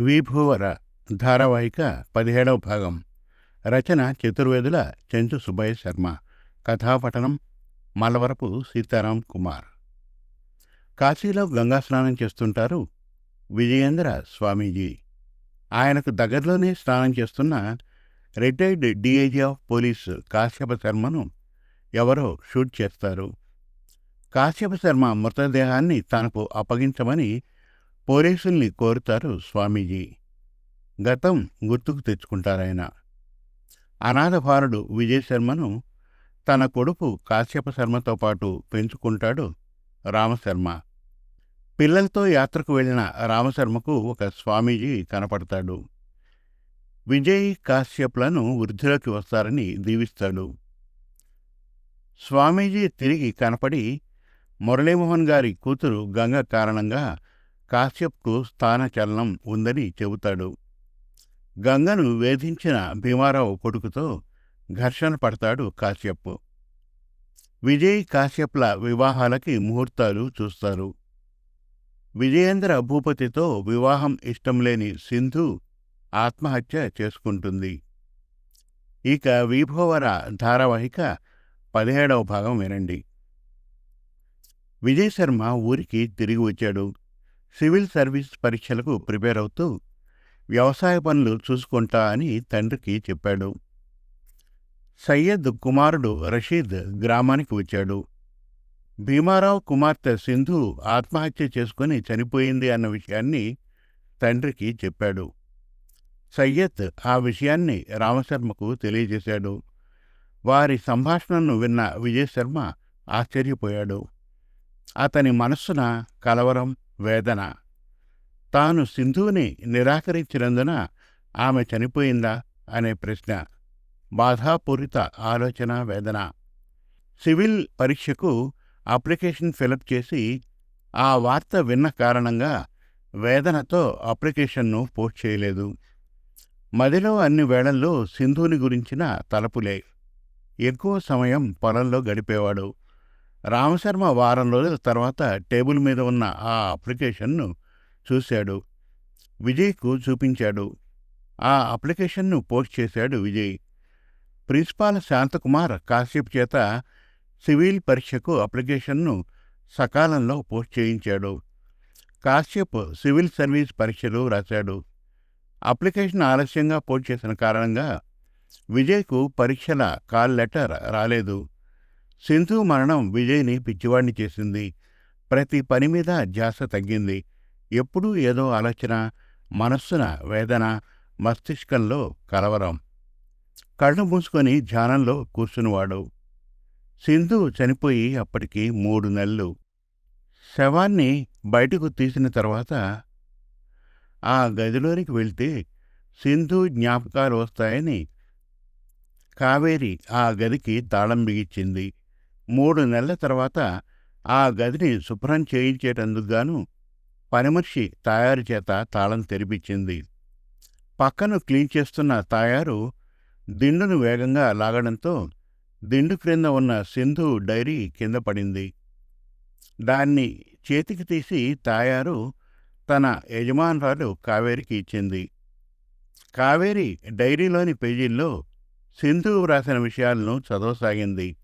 విభూవర ధారావాహిక పదిహేడవ భాగం. రచన చతుర్వేదుల చెంచు సుబ్బయ్య శర్మ. కథాపఠనం మలవరపు సీతారాం కుమార్. కాశీలో గంగా స్నానం చేస్తుంటారు విజయేంద్ర స్వామీజీ. ఆయనకు దగ్గరలోనే స్నానం చేస్తున్న retired DIG of police Kashyapa శర్మను ఎవరో షూట్ చేస్తారు. కాశ్యప శర్మ మృతదేహాన్ని తనకు అప్పగించమని పోలీసుల్ని కోరుతారు స్వామీజీ. గతం గుర్తుకు తెచ్చుకుంటారాయన. అనాథభారుడు విజయశర్మను తన కొడుకు కాశ్యప శర్మతో పాటు పెంచుకుంటాడు రామశర్మ. పిల్లలతో యాత్రకు వెళ్ళిన రామశర్మకు ఒక స్వామీజీ కనపడతాడు. విజయ్ కాశ్యప్లను వృద్ధిలోకి వస్తారని దీవిస్తాడు. స్వామీజీ తిరిగి కనపడి మురళీమోహన్ గారి కూతురు గంగ కారణంగా కాశ్యప్కు స్థానచలనం ఉందని చెబుతాడు. గంగను వేధించిన భీమారావు కొడుకుతో ఘర్షణ పడతాడు కాశ్యప్. విజయ్ కాశ్యప్ల వివాహాలకి ముహూర్తాలు చూస్తారు. విజయేంద్ర భూపతితో వివాహం ఇష్టం లేని సింధు ఆత్మహత్య చేసుకుంటుంది. ఇక విభోవర ధారావాహిక పదిహేడవ భాగం వినండి. విజయ్ శర్మ ఊరికి తిరిగి వచ్చాడు. సివిల్ సర్వీస్ పరీక్షలకు ప్రిపేర్ అవుతూ వ్యవసాయ పనులు చూసుకుంటా అని తండ్రికి చెప్పాడు. సయ్యద్ కుమారుడు రషీద్ గ్రామానికి వచ్చాడు. భీమారావు కుమార్తె సింధు ఆత్మహత్య చేసుకుని చనిపోయింది అన్న విషయాన్ని తండ్రికి చెప్పాడు. సయ్యద్ ఆ విషయాన్ని రామశర్మకు తెలియజేశాడు. వారి సంభాషణను విన్న విజయశర్మ ఆశ్చర్యపోయాడు. అతని మనస్సున కలవరం వేదన. తాను సింధువుని నిరాకరించినందున ఆమె చనిపోయిందా? అనే ప్రశ్న. బాధాపూరిత ఆలోచన వేదన. సివిల్ పరీక్షకు అప్లికేషన్ ఫిలప్ చేసి ఆ వార్త విన్న కారణంగా వేదనతో అప్లికేషన్ను పోస్ట్ చేయలేదు. మదిలో అన్ని వేళల్లో సింధుని గురించిన తలపులే. ఎక్కువ సమయం పొలంలో గడిపేవాడు. రామశర్మ వారం రోజుల తర్వాత టేబుల్ మీద ఉన్న ఆ అప్లికేషన్ను చూశాడు. విజయ్కు చూపించాడు. ఆ అప్లికేషన్ను పోస్ట్ చేశాడు విజయ్. ప్రిన్సిపాల్ శాంతకుమార్ కాశ్యప్ చేత సివిల్ పరీక్షకు అప్లికేషన్ను సకాలంలో పోస్ట్ చేయించాడు. కాశ్యప్ సివిల్ సర్వీస్ పరీక్షలు రాశాడు. అప్లికేషన్ ఆలస్యంగా పోస్ట్ చేసిన కారణంగా విజయ్కు పరీక్షల కాల్ లెటర్ రాలేదు. సింధు మరణం విజయ్ని పిచ్చివాణ్ణి చేసింది. ప్రతి పని మీద ధ్యాస తగ్గింది. ఎప్పుడూ ఏదో ఆలోచన మనస్సున వేదన మస్తిష్కంలో కలవరం. కళ్ళు మూసుకొని ధ్యానంలో కూర్చునివాడు. సింధు చనిపోయి అప్పటికి మూడు నెలలు. శవాన్ని బయటకు తీసిన తర్వాత ఆ గదిలోనికి వెళ్తే సింధు జ్ఞాపకాలు వస్తాయని కావేరి ఆ గదికి తాళం బిగించింది. మూడు నెలల తర్వాత ఆ గదిని శుభ్రం చేయించేటందుకు గాను పనిమనిషి చేత తాళం తెరిపించింది. పక్కను క్లీన్ చేస్తున్న తాయారు దిండును వేగంగా లాగడంతో దిండు క్రింద ఉన్న సింధు డైరీ కింద పడింది. దాన్ని చేతికి తీసి తాయారు తన యజమానురాలు కావేరికి ఇచ్చింది. కావేరి డైరీలోని పేజీల్లో సింధు వ్రాసిన విషయాలను చదవసాగింది.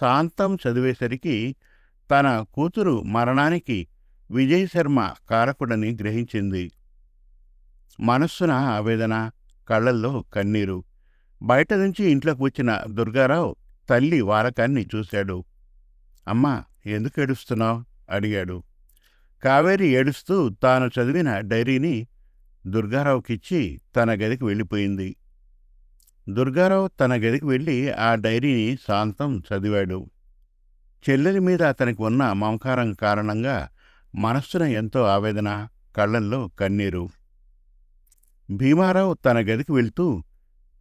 శాంతం చదివేసరికి తన కూతురు మరణానికి విజయ్ శర్మ కారకుడని గ్రహించింది. మనస్సున ఆవేదన కళ్ళల్లో కన్నీరు. బయట నుంచి ఇంట్లోకి వచ్చిన దుర్గారావు తల్లి వారకాన్ని చూశాడు. అమ్మా ఎందుకు ఏడుస్తున్నావు? అడిగాడు. కావేరి ఏడుస్తూ తాను చదివిన డైరీని దుర్గారావుకిచ్చి తన గదికి వెళ్ళిపోయింది. దుర్గారావు తన గదికి వెళ్ళి ఆ డైరీని శాంతం చదివాడు. చెల్లెలి మీద అతనికి ఉన్న మమకారం కారణంగా మనస్సున ఎంతో ఆవేదన కళ్ళల్లో కన్నీరు. భీమారావు తన గదికి వెళ్తూ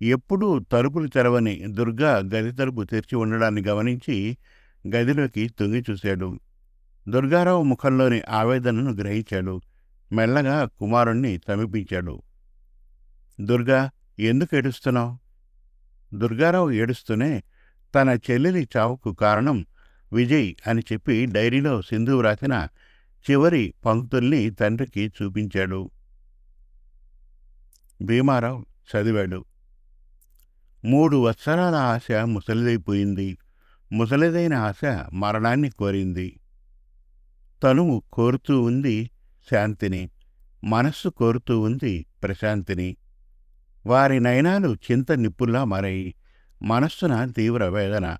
ఎప్పుడూ తలుపులు తెరవని దుర్గా గది తలుపు తెరిచి ఉండడాన్ని గమనించి గదిలోకి తొంగి చూశాడు. దుర్గారావు ముఖంలోని ఆవేదనను గ్రహించాడు. మెల్లగా కుమారుణ్ణి సమీపించాడు. దుర్గా ఎందుకు ఏడుస్తున్నావు? దుర్గారావు ఏడుస్తూనే తన చెల్లెలి చావుకు కారణం విజయ్ అని చెప్పి డైరీలో సింధు వ్రాసిన చివరి పంక్తుల్ని తండ్రికి చూపించాడు. భీమారావు చదివాడు. మూడు వత్సరాల ఆశ ముసలిదైపోయింది. ముసలిదైన ఆశ మరణాన్ని కోరింది. తనువు కోరుతూ ఉంది శాంతిని మనస్సు కోరుతూ ఉంది ప్రశాంతిని. వారి నయనాలు చింత నిప్పుల్లా మారాయి. మనస్సున తీవ్ర వేదన.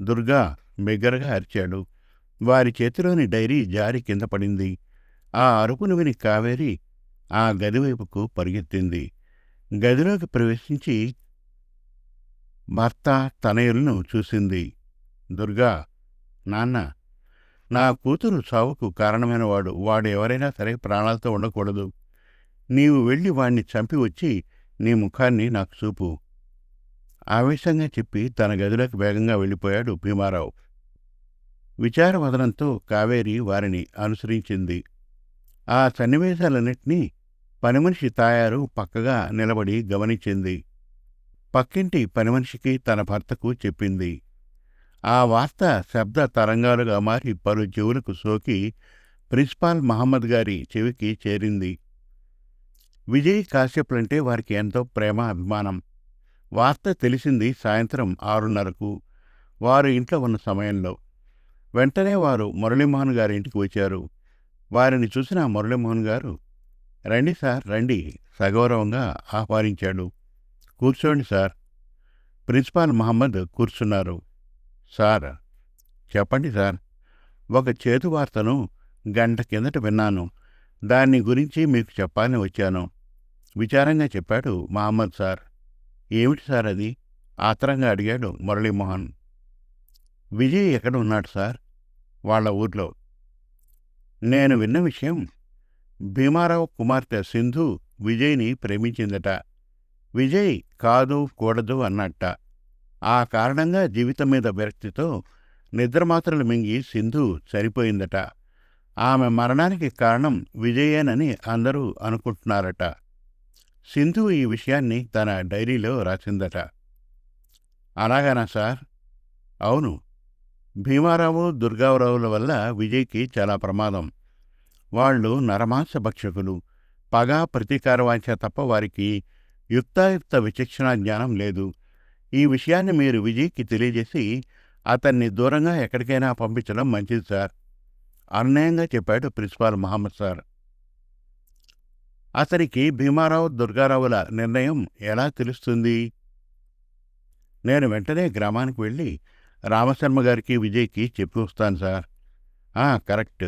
దుర్గా బిగ్గరగా అరిచాడు. వారి చేతిలోని డైరీ జారి కింద పడింది. ఆ అరుపును విని కావేరి ఆ గదివైపుకు పరిగెత్తింది. గదిలోకి ప్రవేశించి భర్త తనయులను చూసింది. దుర్గా నాన్న నా కూతురు చావుకు కారణమైనవాడు. వాడు ఎవరైనా సరే ప్రాణాలతో ఉండకూడదు. నీవు వెళ్ళి వాణ్ణి చంపి వచ్చి నీ ముఖాన్ని నాకు చూపు. ఆవేశంగా చెప్పి తన గదిలోకి వేగంగా వెళ్ళిపోయాడు భీమారావు. విచారవదనంతో కావేరి వారిని అనుసరించింది. ఆ సన్నివేశాలన్నింటినీ పనిమనిషి తాయారు పక్కగా నిలబడి గమనించింది. పక్కింటి పనిమనిషికి తన భర్తకు చెప్పింది. ఆ వార్త శబ్ద తరంగాలుగా మారి పలు చెవులకు సోకి ప్రిన్సిపాల్ మహమ్మద్ గారి చెవికి చేరింది. విజయ్ కాశ్యప్లంటే వారికి ఎంతో ప్రేమ అభిమానం. వార్త తెలిసింది సాయంత్రం ఆరున్నరకు. వారు ఇంట్లో ఉన్న సమయంలో. వెంటనే వారు మురళీమోహన్ గారి ఇంటికి వచ్చారు. వారిని చూసిన మురళీమోహన్ గారు రండి సార్ రండి సగౌరవంగా ఆహ్వానించాడు. కూర్చోండి సార్. ప్రిన్సిపాల్ మహమ్మద్ కూర్చున్నారు. సార్ చెప్పండి సార్. ఒక చేతు వార్తను గంట కిందట విన్నాను. దాన్ని గురించి మీకు చెప్పాలని వచ్చాను. విచారంగా చెప్పాడు మహమ్మద్ సార్. ఏమిటి సార్ అది? ఆత్రంగా అడిగాడు మురళీమోహన్. విజయ్ ఎక్కడ ఉన్నాడు సార్? వాళ్ళ ఊర్లో. నేను విన్న విషయం భీమారావు కుమార్తె సింధు విజయ్ని ప్రేమించిందట. విజయ్ కాదు కూడదు అన్నట్ట. ఆ కారణంగా జీవితం మీద విరక్తితో నిద్రమాత్రలు మింగి సింధు చనిపోయిందట. ఆమె మరణానికి కారణం విజయేనని అందరూ అనుకుంటున్నారట. సింధు ఈ విషయాన్ని తన డైరీలో రాసిందట. అలాగనా సార్? అవును. భీమారావు దుర్గారావుల వల్ల విజయ్కి చాలా ప్రమాదం. వాళ్ళు నరమాంస భక్షకులు. పగ ప్రతీకారవాంఛ తప్ప వారికి యుక్తాయుక్త విచక్షణ జ్ఞానం లేదు. ఈ విషయాన్ని మీరు విజయ్కి తెలియజేసి అతన్ని దూరంగా ఎక్కడికైనా పంపించడం మంచిది సార్. అన్యాయంగా చెప్పాడు ప్రిన్సిపాల్ మహమ్మద్ సార్. అతనికి భీమారావు దుర్గారావుల నిర్ణయం ఎలా తెలుస్తుంది? నేను వెంటనే గ్రామానికి వెళ్ళి రామశర్మ గారికి విజయ్కి చెప్పి వస్తాను సార్. ఆ, కరెక్ట్.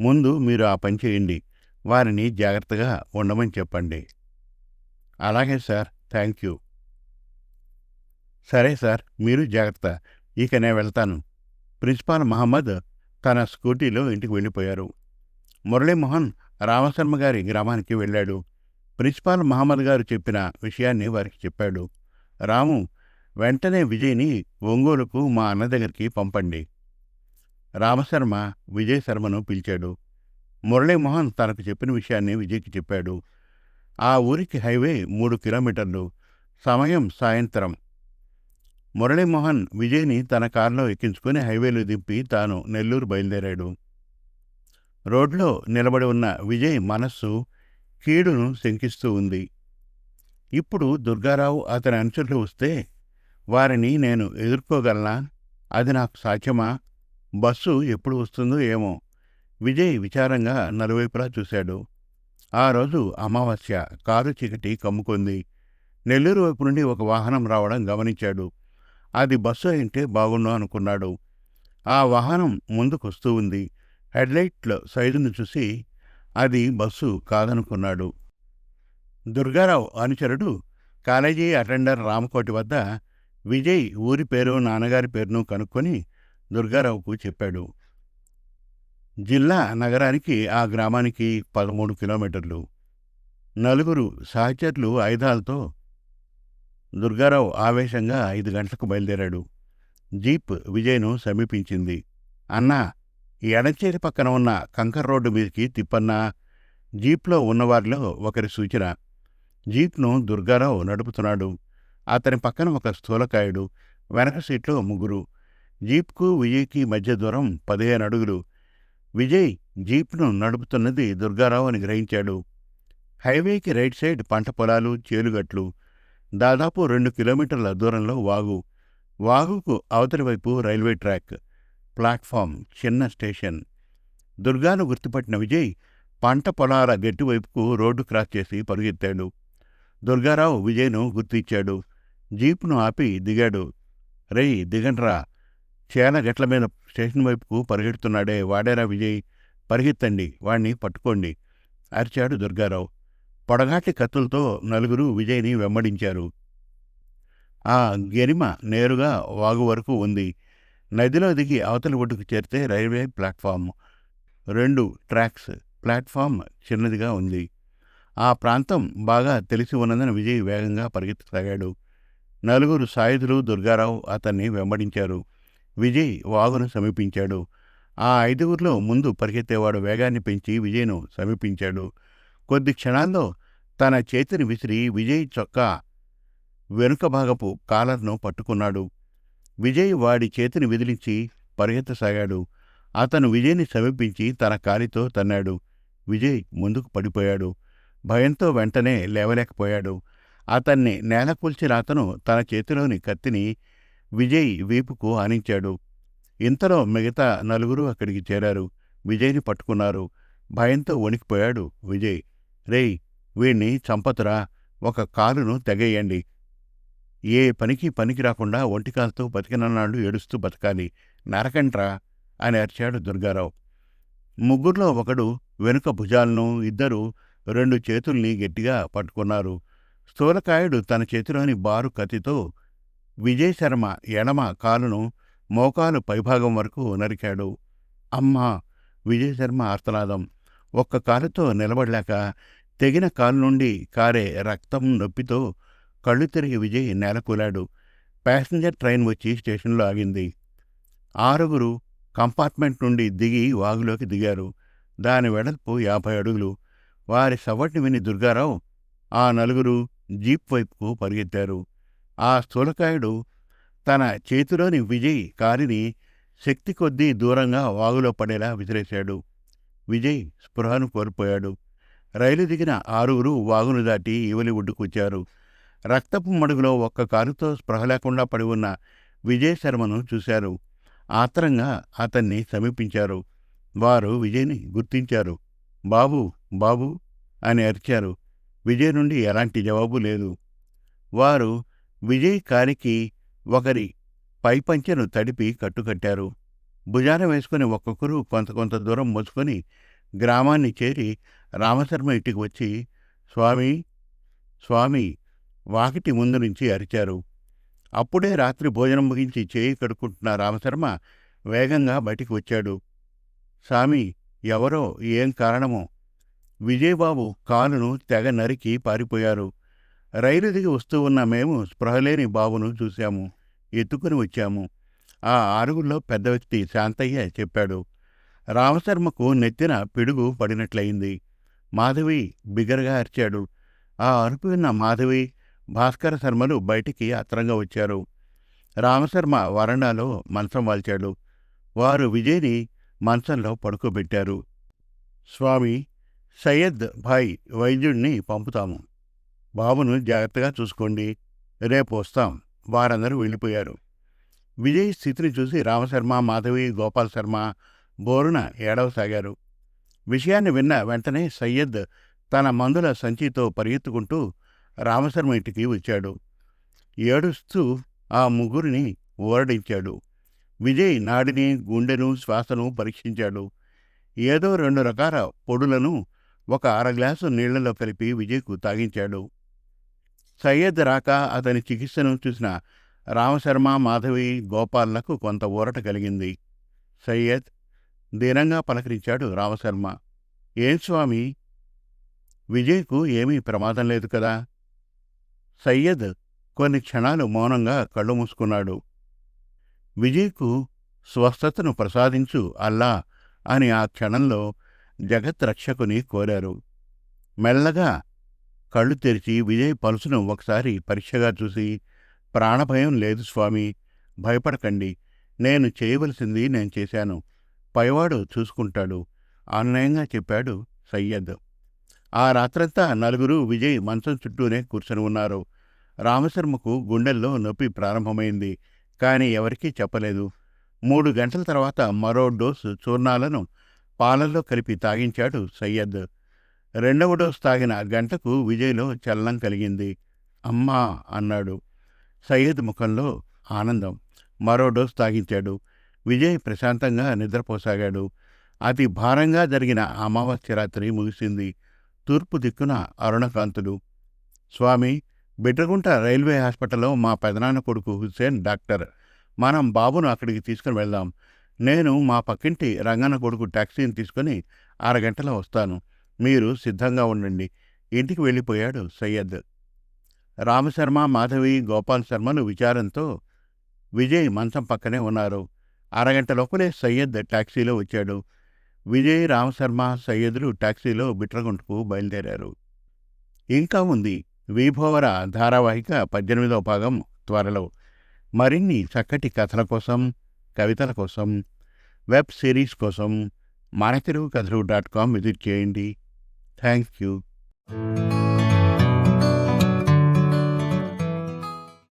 ముందు మీరు ఆ పని చేయండి. వారిని జాగ్రత్తగా ఉండమని చెప్పండి. అలాగే సార్. Thank you. సరే సార్. మీరు జాగ్రత్త. ఇక నేను వెళ్తాను. ప్రిన్సిపాల్ మహమ్మద్ తన స్కూటీలో ఇంటికి వెళ్ళిపోయారు. మురళీమోహన్ రామశర్మ గారి గ్రామానికి వెళ్ళాడు. ప్రిన్సిపాల్ మహమ్మద్ గారు చెప్పిన విషయాన్ని వారికి చెప్పాడు. రాము వెంటనే విజయ్ని ఒంగోలుకు మా అన్న దగ్గరికి పంపండి. రామశర్మ విజయ్ శర్మను పిలిచాడు. మురళీమోహన్ తనకు చెప్పిన విషయాన్ని విజయ్కి చెప్పాడు. ఆ ఊరికి హైవే మూడు కిలోమీటర్లు. సమయం సాయంత్రం. మురళీమోహన్ విజయ్ని తన కారులో ఎక్కించుకుని హైవేలో దింపి తాను నెల్లూరు బయలుదేరాడు. రోడ్లో నిలబడి ఉన్న విజయ్ మనస్సు కీడును శంకిస్తూ ఉంది. ఇప్పుడు దుర్గారావు అతని అనుచరులు వస్తే వారిని నేను ఎదుర్కోగలనా? అది నాకు సాధ్యమా? బస్సు ఎప్పుడు వస్తుందో ఏమో? విజయ్ విచారంగా నలువైపులా చూశాడు. ఆ రోజు అమావాస్య కారు చీకటి కమ్ముకుంది. నెల్లూరు వైపు నుండి ఒక వాహనం రావడం గమనించాడు. అది బస్సు అయింటే బాగుండు అనుకున్నాడు. ఆ వాహనం ముందుకొస్తూ ఉంది. హెడ్లైట్ల సైజును చూసి అది బస్సు కాదనుకున్నాడు. దుర్గారావు అనుచరుడు కాలేజీ అటెండర్ రామకోటి వద్ద విజయ్ ఊరి పేరు నాన్నగారి పేరును కనుక్కొని దుర్గారావుకు చెప్పాడు. జిల్లా నగరానికి ఆ గ్రామానికి పదమూడు కిలోమీటర్లు. నలుగురు సహచరులు ఆయుధాలతో దుర్గారావు ఆవేశంగా ఐదు గంటలకు బయలుదేరాడు. జీప్ విజయ్ను సమీపించింది. అన్నా ఎడచేరి పక్కన ఉన్న కంకర్ రోడ్డు మీదకి తిప్పన్న జీప్లో ఉన్నవారిలో ఒకరి సూచన. జీప్ను దుర్గారావు నడుపుతున్నాడు. అతని పక్కన ఒక స్థూలకాయుడు వెనక సీట్లో ముగ్గురు. జీప్కు విజయ్కి మధ్య దూరం పదిహేను అడుగులు. విజయ్ జీప్ను నడుపుతున్నది దుర్గారావు అని గ్రహించాడు. హైవేకి రైట్ సైడ్ పంట పొలాలు చేలుగట్లు. దాదాపు రెండు కిలోమీటర్ల దూరంలో వాగు. వాగుకు అవతలి వైపు రైల్వే ట్రాక్. ప్లాట్ఫామ్ చిన్న స్టేషన్. దుర్గాను గుర్తుపట్టిన విజయ్ పంట పొలాల గట్టివైపుకు రోడ్డు క్రాస్ చేసి పరుగెత్తాడు. దుర్గారావు విజయ్ను గుర్తించాడు. జీపును ఆపి దిగాడు. రేయ్ దిగండ్రా. చేల గట్ల మీద స్టేషన్ వైపుకు పరిగెడుతున్నాడే. వాడేరా విజయ్? పరిగెత్తండి. వాణ్ణి పట్టుకోండి. అరిచాడు దుర్గారావు. పొడగాటి కత్తులతో నలుగురు విజయ్ని వెంబడించారు. ఆ గెరిమ నేరుగా వాగు వరకు ఉంది. నదిలో దిగి అవతలి ఒడ్డుకు చేరితే రైల్వే ప్లాట్ఫామ్ రెండు ట్రాక్స్. ప్లాట్ఫామ్ చిన్నదిగా ఉంది. ఆ ప్రాంతం బాగా తెలిసి ఉన్నదని విజయ్ వేగంగా పరిగెత్తసాగాడు. నలుగురు సాయుధులు దుర్గారావు అతన్ని వెంబడించారు. విజయ్ వాగును సమీపించాడు. ఆ ఐదుగురిలో ముందు పరిగెత్తేవాడు వేగాన్ని పెంచి విజయ్ను సమీపించాడు. కొద్ది క్షణాల్లో తన చేతిని విసిరి విజయ్ చొక్కా వెనుక భాగపు కాలర్ను పట్టుకున్నాడు. విజయ్ వాడి చేతిని విదిలించి పరిగెత్తసాగాడు. అతను విజయ్ని సమీపించి తన కాలితో తన్నాడు. విజయ్ ముందుకు పడిపోయాడు. భయంతో వెంటనే లేవలేకపోయాడు. అతన్ని నేలకూల్చిన అతను తన చేతిలోని కత్తిని విజయ్ వీపుకు ఆనించాడు. ఇంతలో మిగతా నలుగురు అక్కడికి చేరారు. విజయ్ని పట్టుకున్నారు. భయంతో వణికిపోయాడు విజయ్. రేయ్ వీణ్ణి చంపతురా. ఒక కాలును తెగేయండి. ఏ పనికి పనికి రాకుండా ఒంటికాలతో బతికినన్నాళ్ళు ఏడుస్తూ బతకాలి. నరకంట్రా! అని అరిచాడు దుర్గారావు. ముగ్గురులో ఒకడు వెనుక భుజాలను ఇద్దరు రెండు చేతుల్ని గట్టిగా పట్టుకున్నారు. స్థూలకాయుడు తన చేతిలోని బారు కత్తితో విజయశర్మ ఎడమ కాలును మోకాలు పైభాగం వరకు నరికాడు. అమ్మా! విజయశర్మ ఆర్తనాదం. ఒక్క కాలుతో నిలబడలేక తెగిన కాలు నుండి కారే రక్తం నొప్పితో కళ్ళు తిరిగి విజయ్ నేలకూలాడు. ప్యాసింజర్ ట్రైన్ వచ్చి స్టేషన్లో ఆగింది. ఆరుగురు కంపార్ట్మెంట్ నుండి దిగి వాగులోకి దిగారు. దాని వెడల్పు యాభై అడుగులు. వారి సవ్వటిని విని దుర్గారావు ఆ నలుగురు జీప్ వైపుకు పరిగెత్తారు. ఆ స్థూలకాయుడు తన చేతిలోని విజయ్ కారిని శక్తి కొద్దీ దూరంగా వాగులో పడేలా విసిరేశాడు. విజయ్ స్పృహను కోల్పోయాడు. రైలు దిగిన ఆరుగురు వాగును దాటి ఇవలి ఒడ్డుకొచ్చారు రక్తపు మడుగులో ఒక్క కారుతో స్పృహ లేకుండా పడి ఉన్న విజయశర్మను చూశారు. ఆత్రంగా అతన్ని సమీపించారు. వారు విజయ్ని గుర్తించారు. బాబు బాబు అని అరిచారు. విజయ్ నుండి ఎలాంటి జవాబు లేదు. వారు విజయ్ కారికి ఒకరి పైపంచెను తడిపి కట్టుకట్టారు. భుజాన వేసుకుని ఒక్కొక్కరు కొంత కొంత దూరం మోసుకొని గ్రామాన్ని చేరి రామశర్మ ఇంటికి వచ్చి స్వామి స్వామి వాకిటి ముందు నుంచి అరిచారు. అప్పుడే రాత్రి భోజనం ముగించి చేయి కడుక్కుంటున్న రామశర్మ వేగంగా బయటికి వచ్చాడు. స్వామి ఎవరో ఏం కారణమో? విజయబాబు కాలును తెగ నరికి పారిపోయారు. రైలు దిగి వస్తూ ఉన్న మేము స్పృహలేని బాబును చూశాము. ఎత్తుకుని వచ్చాము. ఆ ఆరుగుల్లో పెద్ద వ్యక్తి శాంతయ్య చెప్పాడు. రామశర్మకు నెత్తిన పిడుగు పడినట్లయింది. మాధవి బిగరగా అరిచాడు. ఆ అరుపు విన్న మాధవి భాస్కర శర్మలు బయటికి అత్రంగా వచ్చారు. రామశర్మ వరండాలో మంచం వాల్చాడు. వారు విజయ్ని మంచంలో పడుకోబెట్టారు. స్వామి సయ్యద్ భాయ్ వైద్యుడిని పంపుతాము. బాబును జాగ్రత్తగా చూసుకోండి. రేపు వస్తాం. వారందరూ వెళ్ళిపోయారు. విజయ్ స్థితిని చూసి రామశర్మ మాధవి గోపాల్ శర్మ బోరున ఏడవసాగారు. విషయాన్ని విన్న వెంటనే సయ్యద్ తన మందుల సంచితో పరిగెత్తుకుంటూ రామశర్మ ఇంటికి వచ్చాడు. ఏడుస్తూ ఆ ముగ్గురిని ఓరడించాడు. విజయ్ నాడిని గుండెను శ్వాసను పరీక్షించాడు. ఏదో రెండు రకాల పొడులను ఒక అర గ్లాసు నీళ్ళలో కలిపి విజయ్కు తాగించాడు. సయ్యద్ రాక అతని చికిత్సను చూసిన రామశర్మ మాధవి గోపాల్లకు కొంత ఊరట కలిగింది. సయ్యద్ దీనంగా పలకరించాడు రామశర్మ. ఏం స్వామి? విజయ్కు ఏమీ ప్రమాదం లేదు కదా? సయ్యద్ కొన్ని క్షణాలు మౌనంగా కళ్ళు మూసుకున్నాడు. విజయ్కు స్వస్థతను ప్రసాదించు అల్లా అని ఆ క్షణంలో జగత్ రక్షకుని కోరారు. మెల్లగా కళ్ళు తెరిచి విజయ్ పలుసును ఒకసారి పరీక్షగా చూసి ప్రాణభయం లేదు స్వామి భయపడకండి నేను చేయవలసింది నేను చేశాను పైవాడు చూసుకుంటాడు అన్యాయంగా చెప్పాడు సయ్యద్. ఆ రాత్రంతా నలుగురు విజయ్ మంచం చుట్టూనే కూర్చొని ఉన్నారు. రామశర్మకు గుండెల్లో నొప్పి ప్రారంభమైంది కానీ ఎవరికీ చెప్పలేదు. మూడు గంటల తర్వాత మరో డోసు చూర్ణాలను పాలల్లో కలిపి తాగించాడు సయ్యద్. రెండవ డోసు తాగిన గంటకు విజయ్లో చలనం కలిగింది. అమ్మా అన్నాడు. సయ్యద్ ముఖంలో ఆనందం. మరో డోసు తాగించాడు. విజయ్ ప్రశాంతంగా నిద్రపోసాగాడు. అతి భారంగా జరిగిన అమావాస్య రాత్రి ముగిసింది. తూర్పు దిక్కున అరుణకాంతులు. స్వామి బిడ్రగుంట రైల్వే హాస్పిటల్లో మా పెదనాన్న కొడుకు హుస్సేన్ డాక్టర్. మనం బాబును అక్కడికి తీసుకుని వెళ్దాం. నేను మా పక్కింటి రంగన్న కొడుకు టాక్సీని తీసుకుని అరగంటలో వస్తాను. మీరు సిద్ధంగా ఉండండి. ఇంటికి వెళ్ళిపోయాడు సయ్యద్. రామశర్మ మాధవి గోపాల్ శర్మలు విచారంతో విజయ్ మంచం పక్కనే ఉన్నారు. అరగంట లోపలే సయ్యద్ టాక్సీలో వచ్చాడు. విజయ్ రామశర్మ సయ్యదులు టాక్సీలో బిట్రగుంటకు బయలుదేరారు. ఇంకా ఉంది విభోవర ధారావాహిక పద్దెనిమిదవ భాగం త్వరలో. మరిన్ని చక్కటి కథల కోసం కవితల కోసం వెబ్ సిరీస్ కోసం మన తెలుగు కథలు డాట్ కామ్ విజిట్ చేయండి. Thank you